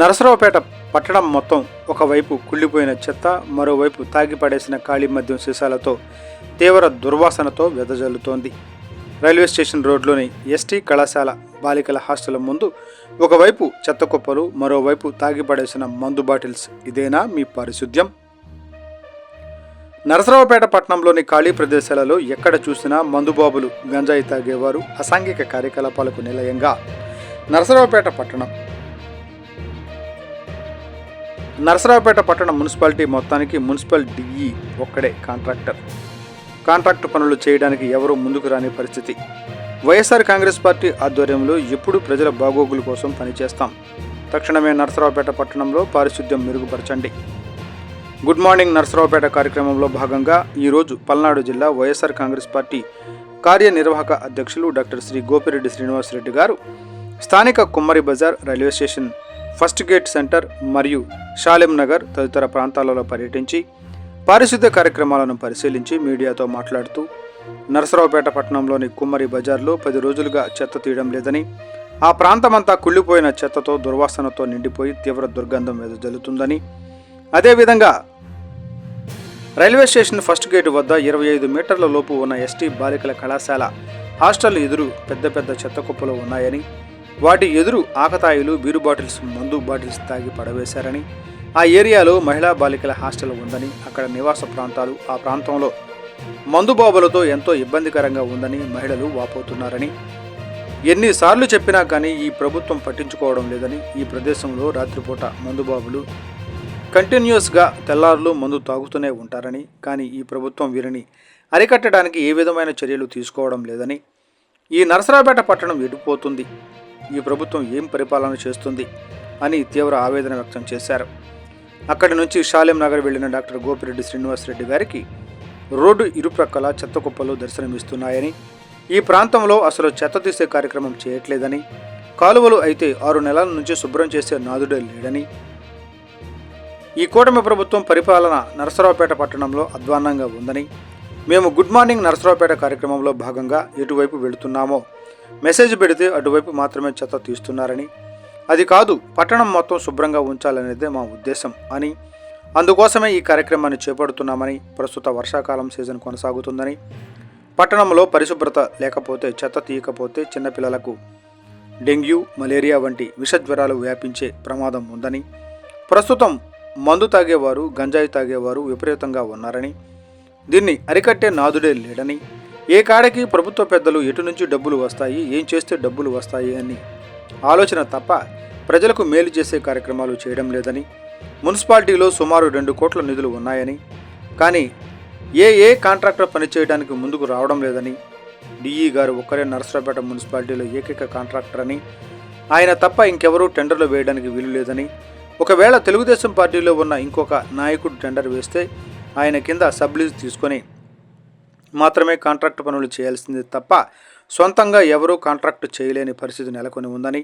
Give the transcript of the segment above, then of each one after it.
నరసరావుపేట పట్టణం మొత్తం ఒకవైపు కుళ్ళిపోయిన చెత్త మరోవైపు తాగిపడేసిన ఖాళీ మద్యం సీసాలతో తీవ్ర దుర్వాసనతో వెదజల్లుతోంది. రైల్వే స్టేషన్ రోడ్లోని ఎస్టీ కళాశాల బాలికల హాస్టల్ ముందు ఒకవైపు చెత్త కుప్పలు మరోవైపు తాగిపడేసిన మందు బాటిల్స్. ఇదేనా మీ పారిశుద్ధ్యం నరసరావుపేట పట్టణంలోని ఖాళీ ప్రదేశాలలో ఎక్కడ చూసినా మందుబాబులు గంజాయి తాగేవారు అసాంఘిక కార్యకలాపాలకు నిలయంగా. నరసరావుపేట పట్టణం నరసరావుపేట పట్టణ మున్సిపాలిటీ మొత్తానికి మున్సిపల్ డిఈ ఒక్కడే కాంట్రాక్టర్. కాంట్రాక్టు పనులు చేయడానికి ఎవరూ ముందుకు రాని పరిస్థితి. వైఎస్ఆర్ కాంగ్రెస్ పార్టీ ఆధ్వర్యంలో ఎప్పుడు ప్రజల బాగోగుల కోసం పనిచేస్తాం. తక్షణమే నరసరావుపేట పట్టణంలో పారిశుద్ధ్యం మెరుగుపరచండి. గుడ్ మార్నింగ్ నరసరావుపేట కార్యక్రమంలో భాగంగా ఈరోజు పల్నాడు జిల్లా వైఎస్ఆర్ కాంగ్రెస్ పార్టీ కార్యనిర్వాహక అధ్యక్షులు డాక్టర్ శ్రీ గోపిరెడ్డి శ్రీనివాసరెడ్డి గారు స్థానిక Kummari Bazar railway station first gate centre మరియు షాలెం నగర్ తదితర ప్రాంతాలలో పర్యటించి పారిశుద్ధ్య కార్యక్రమాలను పరిశీలించి మీడియాతో మాట్లాడుతూ నరసరావుపేట పట్టణంలోని కుమ్మరి బజార్లో పది రోజులుగా చెత్త తీయడం లేదని ఆ ప్రాంతమంతా కుళ్ళిపోయిన చెత్తతో దుర్వాసనతో నిండిపోయి తీవ్ర దుర్గంధం వెదజల్లుతుందని అదేవిధంగా రైల్వే స్టేషన్ ఫస్ట్ గేట్ వద్ద ఇరవై ఐదు మీటర్ల లోపు ఉన్న ఎస్టీ బాలికల కళాశాల హాస్టల్ ఎదురు పెద్ద పెద్ద చెత్త కుప్పలు ఉన్నాయని వాటి ఎదురు ఆకతాయిలు బీరు బాటిల్స్ మందు బాటిల్స్ తాగి పడవేశారని ఆ ఏరియాలో మహిళా బాలికల హాస్టల్ ఉందని అక్కడ నివాస ప్రాంతాలు ఆ ప్రాంతంలో మందుబాబులతో ఎంతో ఇబ్బందికరంగా ఉందని మహిళలు వాపోతున్నారని ఎన్నిసార్లు చెప్పినా కానీ ఈ ప్రభుత్వం పట్టించుకోవడం లేదని ఈ ప్రదేశంలో రాత్రిపూట మందుబాబులు కంటిన్యూస్గా తెల్లారులు మందు తాగుతూనే ఉంటారని కానీ ఈ ప్రభుత్వం వీరిని అరికట్టడానికి ఏ విధమైన చర్యలు తీసుకోవడం లేదని ఈ నరసరాపేట పట్టణం ఎడిపోతుంది ఈ ప్రభుత్వం ఏం పరిపాలన చేస్తుంది అని తీవ్ర ఆవేదన వ్యక్తం చేశారు. అక్కడి నుంచి షాలెం నగర్ వెళ్ళిన డాక్టర్ గోపిరెడ్డి శ్రీనివాసరెడ్డి గారికి రోడ్డు ఇరుప్రక్కల చెత్త కుప్పలు దర్శనమిస్తున్నాయని ఈ ప్రాంతంలో అసలు చెత్త తీసే కార్యక్రమం చేయట్లేదని కాలువలు అయితే ఆరు నెలల నుంచి శుభ్రం చేసే నాదుడే లేడని ఈ కూటమి ప్రభుత్వం పరిపాలన నరసరావుపేట పట్టణంలో అధ్వాన్నంగా ఉందని మేము గుడ్ మార్నింగ్ నరసరావుపేట కార్యక్రమంలో భాగంగా ఎటువైపు వెళుతున్నామో మెసేజ్ పెడితే అటువైపు మాత్రమే చెత్త తీస్తున్నారని. అది కాదు పట్టణం మొత్తం శుభ్రంగా ఉంచాలనేదే మా ఉద్దేశం అని. అందుకోసమే ఈ కార్యక్రమాన్ని చేపడుతున్నామని ప్రస్తుత వర్షాకాలం సీజన్ కొనసాగుతుందని. పట్టణంలో పరిశుభ్రత లేకపోతే చెత్త తీయకపోతే చిన్నపిల్లలకు డెంగ్యూ మలేరియా వంటి విషజ్వరాలు వ్యాపించే ప్రమాదం ఉందని. ప్రస్తుతం మందు తాగేవారు గంజాయి తాగేవారు విపరీతంగా ఉన్నారని. దీన్ని అరికట్టే నాదుడే లేడని. ఏ కాడకి ప్రభుత్వ పెద్దలు ఎటు నుంచి డబ్బులు వస్తాయి ఏం చేస్తే డబ్బులు వస్తాయి అని ఆలోచన తప్ప ప్రజలకు మేలు చేసే కార్యక్రమాలు చేయడం లేదని మున్సిపాలిటీలో సుమారు రెండు కోట్ల నిధులు ఉన్నాయని కానీ ఏ ఏ కాంట్రాక్టర్ పనిచేయడానికి ముందుకు రావడం లేదని డిఈ గారు ఒక్కరే నరసరాపేట మున్సిపాలిటీలో ఏకైక కాంట్రాక్టర్ అని ఆయన తప్ప ఇంకెవరూ టెండర్లు వేయడానికి వీలు లేదని ఒకవేళ తెలుగుదేశం పార్టీలో ఉన్న ఇంకొక నాయకుడు టెండర్ వేస్తే ఆయన కింద సబ్లీజ్ తీసుకొని మాత్రమే కాంట్రాక్టు పనులు చేయాల్సింది తప్ప సొంతంగా ఎవరూ కాంట్రాక్ట్ చేయలేని పరిస్థితి నెలకొని ఉందని.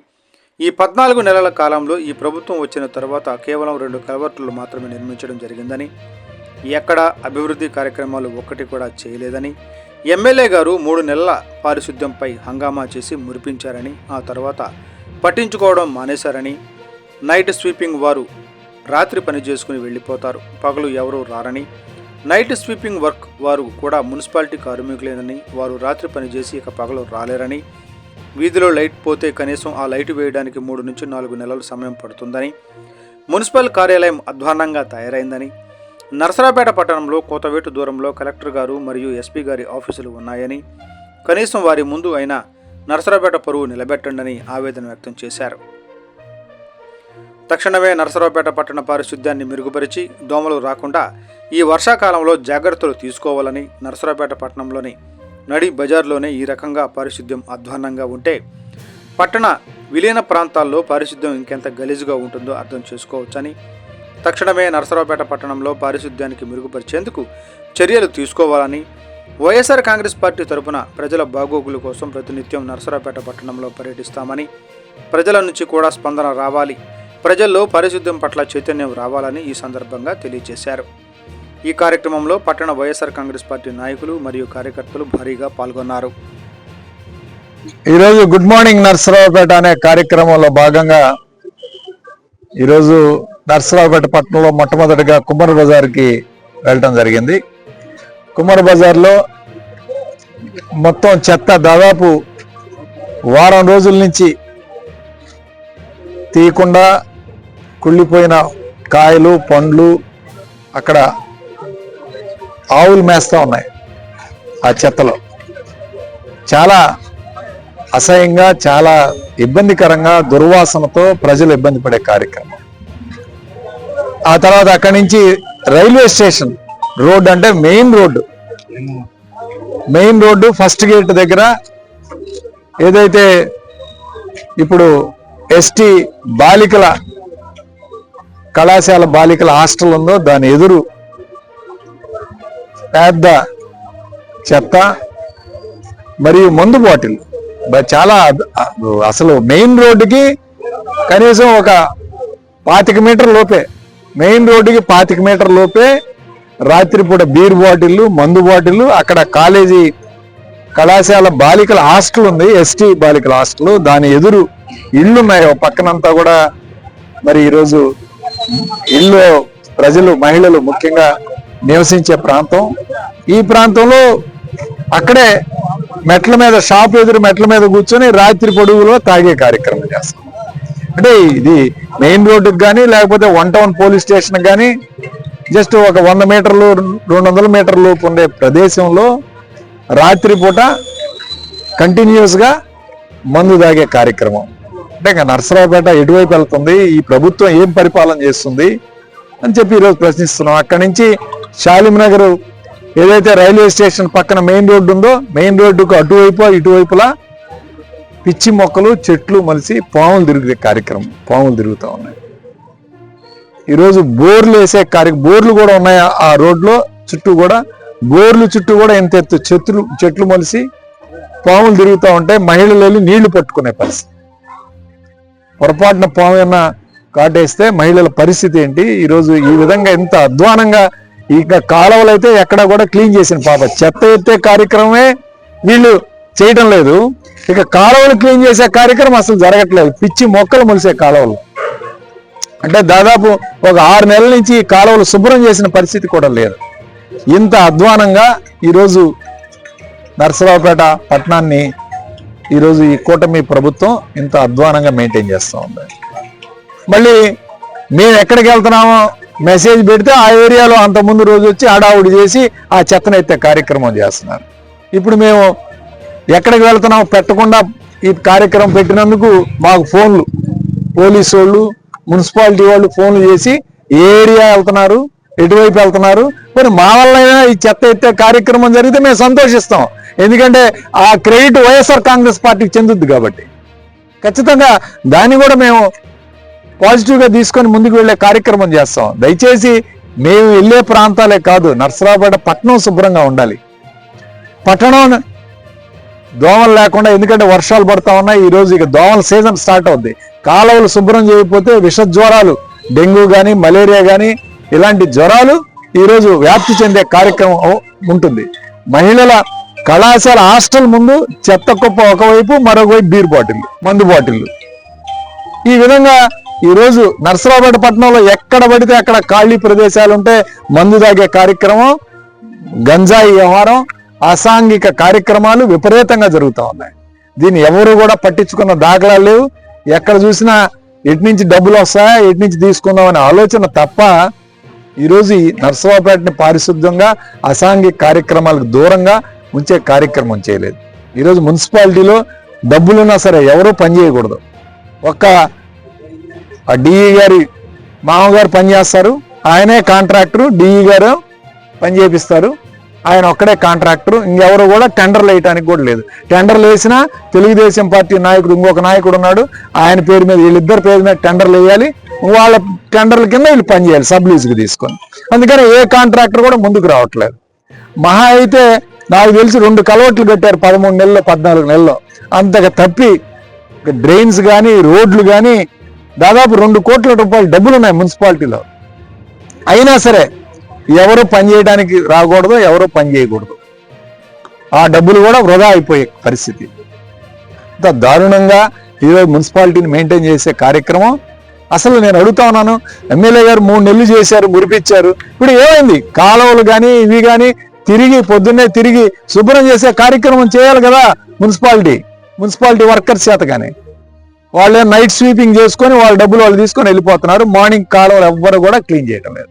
ఈ పద్నాలుగు నెలల కాలంలో ఈ ప్రభుత్వం వచ్చిన తర్వాత కేవలం రెండు కలవర్టులు మాత్రమే నిర్మించడం జరిగిందని. ఎక్కడా అభివృద్ధి కార్యక్రమాలు ఒక్కటి కూడా చేయలేదని. ఎమ్మెల్యే గారు మూడు నెలల పారిశుద్ధ్యంపై హంగామా చేసి మురిపించారని ఆ తర్వాత పట్టించుకోవడం మానేశారని. నైట్ స్వీపింగ్ వారు రాత్రి పని చేసుకుని వెళ్ళిపోతారు. పగలు ఎవరూ రారని. నైట్ స్వీపింగ్ వర్క్ వారు కూడా మున్సిపాలిటీ కార్మికులేనని వారు రాత్రి పని చేసి ఇక పగలు రాలేరని వీధిలో లైట్ పోతే కనీసం ఆ లైట్ వేయడానికి మూడు నుంచి నాలుగు నెలలు సమయం పడుతుందని మున్సిపల్ కార్యాలయం అధ్వాన్నంగా తయారైందని నరసరాపేట పట్టణంలో కోతవేటు దూరంలో కలెక్టర్ గారు మరియు ఎస్పీ గారి ఆఫీసులు ఉన్నాయని కనీసం వారి ముందు అయినా నరసరాపేట పరువు నిలబెట్టండని ఆవేదన వ్యక్తం చేశారు. తక్షణమే నరసరావుపేట పట్టణ పారిశుద్ధ్యాన్ని మెరుగుపరిచి దోమలు రాకుండా ఈ వర్షాకాలంలో జాగ్రత్తలు తీసుకోవాలని నరసరావుపేట పట్టణంలోని నడి బజార్లోనే ఈ రకంగా పారిశుద్ధ్యం అధ్వాన్నంగా ఉంటే పట్టణ విలీన ప్రాంతాల్లో పారిశుద్ధ్యం ఇంకెంత గలీజుగా ఉంటుందో అర్థం చేసుకోవచ్చని తక్షణమే నరసరావుపేట పట్టణంలో పారిశుద్ధ్యానికి మెరుగుపరిచేందుకు చర్యలు తీసుకోవాలని వైఎస్ఆర్ కాంగ్రెస్ పార్టీ తరపున ప్రజల బాగోగుల కోసం ప్రతినిత్యం నరసరావుపేట పట్టణంలో పర్యటిస్తామని ప్రజల నుంచి కూడా స్పందన రావాలి. ప్రజల్లో పారిశుద్ధ్యం పట్ల చైతన్యం రావాలని ఈ సందర్భంగా తెలియజేశారు. ఈ కార్యక్రమంలో పట్టణ వైఎస్ఆర్ కాంగ్రెస్ పార్టీ నాయకులు మరియు కార్యకర్తలు భారీగా పాల్గొన్నారు. ఈరోజు గుడ్ మార్నింగ్ నర్సరావుపేట అనే కార్యక్రమంలో భాగంగా ఈరోజు నర్సరావుపేట పట్టణంలో మొట్టమొదటిగా కుమ్మర బజార్కి వెళ్ళటం జరిగింది. కుమ్మర బజార్లో మొత్తం చెత్త దాదాపు వారం రోజుల నుంచి తీయకుండా కుళ్ళిపోయిన కాయలు పండ్లు అక్కడ ఆవులు మేస్తా ఉన్నాయి ఆ చెత్తలో. చాలా అసహ్యంగా చాలా ఇబ్బందికరంగా దుర్వాసనతో ప్రజలు ఇబ్బంది పడే కార్యక్రమం. ఆ తర్వాత అక్కడి నుంచి రైల్వే స్టేషన్ రోడ్డు అంటే main road. Main road first gate దగ్గర ఏదైతే ఇప్పుడు ఎస్టీ బాలికల కళాశాల బాలికల హాస్టల్ ఉందో దాని ఎదురు పెద్ద చెత్త మరియు మందు బాటిల్. చాలా అసలు మెయిన్ రోడ్డుకి కనీసం ఒక పాతిక మీటర్ లోపే మెయిన్ రోడ్డుకి పాతిక మీటర్ లోపే రాత్రిపూట బీర్ బాటిల్ మందు బాటిల్ అక్కడ కాలేజీ కళాశాల బాలికల హాస్టల్ ఉంది ఎస్టీ బాలికల హాస్టల్. దాని ఎదురు ఇళ్ళు ఉన్నాయి పక్కనంతా కూడా. మరి ఈరోజు ఇల్లు ప్రజలు మహిళలు ముఖ్యంగా నివసించే ప్రాంతం. ఈ ప్రాంతంలో అక్కడే మెట్ల మీద షాప్ ఎదురు మెట్ల మీద కూర్చొని రాత్రి పొడుగులో తాగే కార్యక్రమం చేస్తాం. అంటే ఇది మెయిన్ రోడ్డుకి కానీ లేకపోతే వన్ టౌన్ పోలీస్ స్టేషన్ కానీ జస్ట్ ఒక వంద మీటర్లు రెండు వందల మీటర్లు ఉండే ప్రదేశంలో రాత్రిపూట కంటిన్యూస్గా మందు తాగే కార్యక్రమం. అంటే ఇంకా నర్సరావుపేట ఎటువైపు వెళ్తుంది? ఈ ప్రభుత్వం ఏం పరిపాలన చేస్తుంది? అని చెప్పి ఈరోజు ప్రశ్నిస్తున్నాం. అక్కడి నుంచి శాలింనగర్ ఏదైతే రైల్వే స్టేషన్ పక్కన మెయిన్ రోడ్డు ఉందో మెయిన్ రోడ్డుకు అటువైపు ఇటువైపులా పిచ్చి మొక్కలు చెట్లు మలిసి పాములు తిరిగే కార్యక్రమం పాములు తిరుగుతూ ఉన్నాయి. ఈరోజు బోర్లు వేసే కార్య బోర్లు కూడా ఉన్నాయి ఆ- ఆ రోడ్లో? చుట్టూ కూడా బోర్లు చుట్టూ కూడా ఎంత ఎత్తు? చెట్లు చెట్లు మలిసి పాములు తిరుగుతూ ఉంటాయి మహిళలు వెళ్ళి నీళ్ళు పట్టుకునే పరిస్థితి. పొరపాటున పాము కాటేస్తే మహిళల పరిస్థితి ఏంటి? ఈరోజు ఈ విధంగా ఎంత అధ్వానంగా ఇక కాలువలు అయితే ఎక్కడ కూడా క్లీన్ చేసిన పాప. చెత్త ఎత్తే కార్యక్రమమే వీళ్ళు చేయటం లేదు. ఇక కాలువలు క్లీన్ చేసే కార్యక్రమం అసలు జరగట్లేదు. పిచ్చి మొక్కలు మొలిసే కాలువలు. అంటే దాదాపు ఒక ఆరు నెలల నుంచి ఈ కాలువలు శుభ్రం చేసిన పరిస్థితి కూడా లేదు. ఇంత అధ్వానంగా ఈరోజు నర్సరావుపేట పట్టణాన్ని ఈరోజు ఈ కూటమి ప్రభుత్వం ఇంత అధ్వానంగా మెయింటైన్ చేస్తూ ఉంది. మళ్ళీ మేము ఎక్కడికి వెళ్తున్నామో మెసేజ్ పెడితే ఆ ఏరియాలో అంత ముందు రోజు వచ్చి ఆడావుడి చేసి ఆ చెత్తనెత్తే కార్యక్రమం చేస్తున్నారు. ఇప్పుడు మేము ఎక్కడికి వెళ్తున్నామో పెట్టకుండా ఈ కార్యక్రమం పెట్టినందుకు మాకు ఫోన్లు పోలీసు వాళ్ళు మున్సిపాలిటీ వాళ్ళు ఫోన్లు చేసి ఏ ఏరియా వెళ్తున్నారు ఎటువైపు వెళ్తున్నారు? మరి మా వల్లైనా ఈ చెత్త ఎత్తే కార్యక్రమం జరిగితే మేము సంతోషిస్తాం. ఎందుకంటే ఆ క్రెడిట్ వైఎస్ఆర్ కాంగ్రెస్ పార్టీకి చెందుద్ది కాబట్టి. ఖచ్చితంగా దాన్ని కూడా మేము పాజిటివ్గా తీసుకొని ముందుకు వెళ్ళే కార్యక్రమం చేస్తాం. దయచేసి మేము వెళ్ళే ప్రాంతాలే కాదు నర్సరాపేట పట్టణం శుభ్రంగా ఉండాలి. పట్టణం దోమలు లేకుండా ఎందుకంటే వర్షాలు పడతా ఉన్నాయి ఈ ఇక దోమల సీజన్ స్టార్ట్ అవుద్ది. కాలువలు శుభ్రం చేయకపోతే విష జ్వరాలు డెంగ్యూ కానీ మలేరియా కానీ ఇలాంటి జ్వరాలు ఈరోజు వ్యాప్తి చెందే కార్యక్రమం ఉంటుంది. మహిళల కళాశాల హాస్టల్ ముందు చెత్త కుప్ప ఒకవైపు మరొకవైపు బీర్ బాటిల్ మందు బాటిల్. ఈ విధంగా ఈరోజు రోజు నర్సరావుపేట పట్టణంలో ఎక్కడ పడితే అక్కడ ఖాళీ ప్రదేశాలు ఉంటే మందు తాగే కార్యక్రమం గంజాయి వ్యవహారం అసాంఘిక కార్యక్రమాలు విపరీతంగా జరుగుతూ ఉన్నాయి. దీన్ని ఎవరు కూడా పట్టించుకున్న దాఖలాలు లేవు. ఎక్కడ చూసినా ఎటు నుంచి డబ్బులు వస్తాయా ఎటు నుంచి తీసుకుందాం అనే ఆలోచన తప్ప ఈరోజు ఈ నర్సరావుపేటని పారిశుద్ధ్యంగా అసాంఘిక కార్యక్రమాలకు దూరంగా ఉంచే కార్యక్రమం చేయలేదు. ఈరోజు మున్సిపాలిటీలో డబ్బులున్నా సరే ఎవరూ పని చేయకూడదు. ఒక్క ఆ డిఈ గారి మామగారు పని చేస్తారు ఆయనే కాంట్రాక్టరు డిఈ గారు పని చేపిస్తారు ఆయన ఒక్కడే కాంట్రాక్టర్ ఇంకెవరు కూడా టెండర్లు వేయటానికి కూడా లేదు. టెండర్లు వేసినా తెలుగుదేశం పార్టీ నాయకుడు ఇంకొక నాయకుడు ఉన్నాడు ఆయన పేరు మీద వీళ్ళిద్దరి పేరు మీద టెండర్లు వేయాలి వాళ్ళ టెండర్ల కింద వీళ్ళు పని చేయాలి సబ్ లీజుకి తీసుకొని. అందుకని ఏ కాంట్రాక్టర్ కూడా ముందుకు రావట్లేదు. మహా అయితే నాకు తెలిసి రెండు కలవట్లు కట్టారు పదమూడు నెలలు పద్నాలుగు నెలల్లో అంతగా తప్పి డ్రైన్స్ కానీ రోడ్లు కానీ దాదాపు రెండు కోట్ల రూపాయలు డబ్బులు ఉన్నాయి మున్సిపాలిటీలో. అయినా సరే ఎవరు పని చేయడానికి రాకూడదు ఎవరు పని చేయకూడదు. ఆ డబ్బులు కూడా వృధా అయిపోయే పరిస్థితి. ఇంత దారుణంగా ఈరోజు మున్సిపాలిటీని మెయింటైన్ చేసే కార్యక్రమం అసలు నేను అడుగుతా ఉన్నాను. ఎమ్మెల్యే గారు మూడు నెలలు చేశారు మురిపించారు. ఇప్పుడు ఏమైంది? కాలువలు కానీ ఇవి కానీ తిరిగి పొద్దున్నే తిరిగి శుభ్రం చేసే కార్యక్రమం చేయాలి కదా మున్సిపాలిటీ. మున్సిపాలిటీ వర్కర్స్ చేత కానీ వాళ్ళే నైట్ స్వీపింగ్ చేసుకొని వాళ్ళ డబ్బులు వాళ్ళు తీసుకొని వెళ్ళిపోతున్నారు. మార్నింగ్ కాలువలు ఎవ్వరు కూడా క్లీన్ చేయడం లేదు.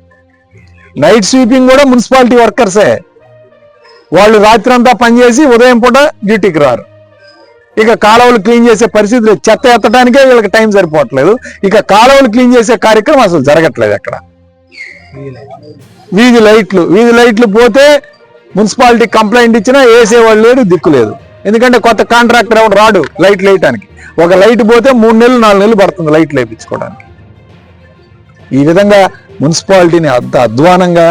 నైట్ స్వీపింగ్ కూడా మున్సిపాలిటీ వర్కర్సే. వాళ్ళు రాత్రి అంతా పనిచేసి ఉదయం పూట డ్యూటీకి రారు. ఇక కాలువలు క్లీన్ చేసే పరిస్థితి లేదు. చెత్త ఎత్తడానికే వీళ్ళకి టైం సరిపోవట్లేదు. ఇక కాలువలు క్లీన్ చేసే కార్యక్రమం అసలు జరగట్లేదు అక్కడ వీధి లైట్లు వీధి లైట్లు పోతే మున్సిపాలిటీ కంప్లైంట్ ఇచ్చినా వేసేవాళ్ళు లేడు దిక్కు లేదు. ఎందుకంటే కొత్త కాంట్రాక్టర్ ఎవడు రాడు లైట్లు వేయటానికి. ఒక లైట్ పోతే మూడు నెలలు నాలుగు నెలలు పడుతుంది లైట్లు వేయించుకోవడానికి ఈ విధంగా మున్సిపాలిటీని అంత అధ్వానంగా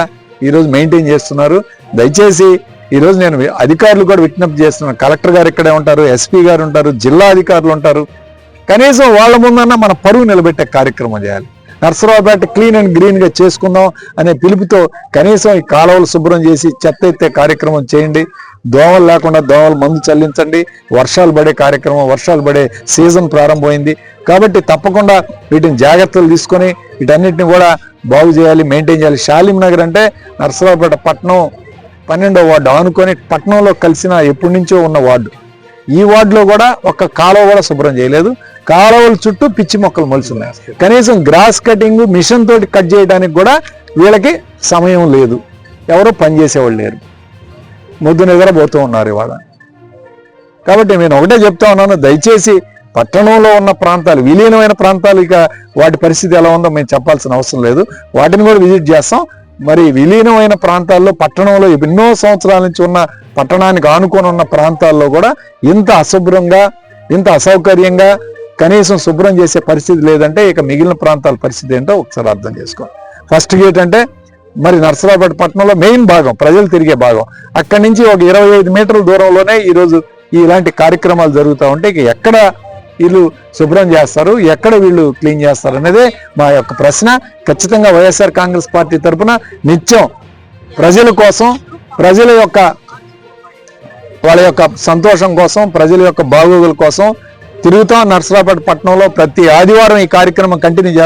ఈరోజు మెయింటైన్ చేస్తున్నారు. దయచేసి ఈరోజు నేను అధికారులు కూడా విజ్ఞప్తి చేస్తున్నాను కలెక్టర్ గారు ఇక్కడే ఉంటారు ఎస్పీ గారు ఉంటారు జిల్లా అధికారులు ఉంటారు. కనీసం వాళ్ళ ముందన్నా మన పరువు నిలబెట్టే కార్యక్రమం చేయాలి. నర్సరావుపేట క్లీన్ అండ్ గ్రీన్గా చేసుకుందాం అనే పిలుపుతో కనీసం ఈ కాలువలు శుభ్రం చేసి చెత్త ఎత్తే కార్యక్రమం చేయండి. దోమలు లేకుండా దోమలు మందు చల్లించండి. వర్షాలు పడే కార్యక్రమం వర్షాలు పడే సీజన్ ప్రారంభమైంది. కాబట్టి తప్పకుండా వీటిని జాగ్రత్తలు తీసుకొని వీటన్నిటిని కూడా బాగు చేయాలి మెయింటైన్ చేయాలి. షాలిం నగర్ అంటే నర్సరావుపేట పట్టణం పన్నెండో వార్డు ఆనుకొని పట్టణంలో కలిసిన ఎప్పటి నుంచో ఉన్న వార్డు. ఈ వార్డులో కూడా ఒక్క కాలువ కూడా శుభ్రం చేయలేదు. కాలువల చుట్టూ పిచ్చి మొక్కలు మొలుచున్నాయి కనీసం గ్రాస్ కటింగ్ మిషన్ తోటి కట్ చేయడానికి కూడా వీళ్ళకి సమయం లేదు. ఎవరో పనిచేసేవాళ్ళు లేరు. ముద్దు నిద్రపోతూ ఉన్నారు ఇవాళ. కాబట్టి నేను ఒకటే చెప్తా ఉన్నాను దయచేసి పట్టణంలో ఉన్న ప్రాంతాలు విలీనమైన ప్రాంతాలు ఇక వాటి పరిస్థితి ఎలా ఉందో మేము చెప్పాల్సిన అవసరం లేదు. వాటిని కూడా విజిట్ చేస్తాం. మరి విలీనమైన ప్రాంతాల్లో పట్టణంలో ఎన్నో సంవత్సరాల నుంచి ఉన్న పట్టణానికి ఆనుకొని ఉన్న ప్రాంతాల్లో కూడా ఇంత అశుభ్రంగా ఇంత అసౌకర్యంగా కనీసం శుభ్రం చేసే పరిస్థితి లేదంటే ఇక మిగిలిన ప్రాంతాల పరిస్థితి ఏంటో ఒకసారి అర్థం చేసుకో ఫస్ట్ గేట్ అంటే మరి నర్సరాపేట పట్టణంలో మెయిన్ భాగం ప్రజలు తిరిగే భాగం. అక్కడి నుంచి ఒక ఇరవై ఐదు మీటర్ల దూరంలోనే ఈరోజు ఇలాంటి కార్యక్రమాలు జరుగుతూ ఉంటే ఇక ఎక్కడ వీళ్ళు శుభ్రం చేస్తారు. ఎక్కడ వీళ్ళు క్లీన్ చేస్తారు అనేదే మా యొక్క ప్రశ్న. ఖచ్చితంగా వైఎస్ఆర్ కాంగ్రెస్ పార్టీ తరఫున నిత్యం ప్రజల కోసం ప్రజల యొక్క వాళ్ళ యొక్క సంతోషం కోసం ప్రజల యొక్క బాగోగుల కోసం తిరుగుతాం నర్సరావుపేట పట్టణంలో ప్రతి ఆదివారం ఈ కార్యక్రమం కంటిన్యూ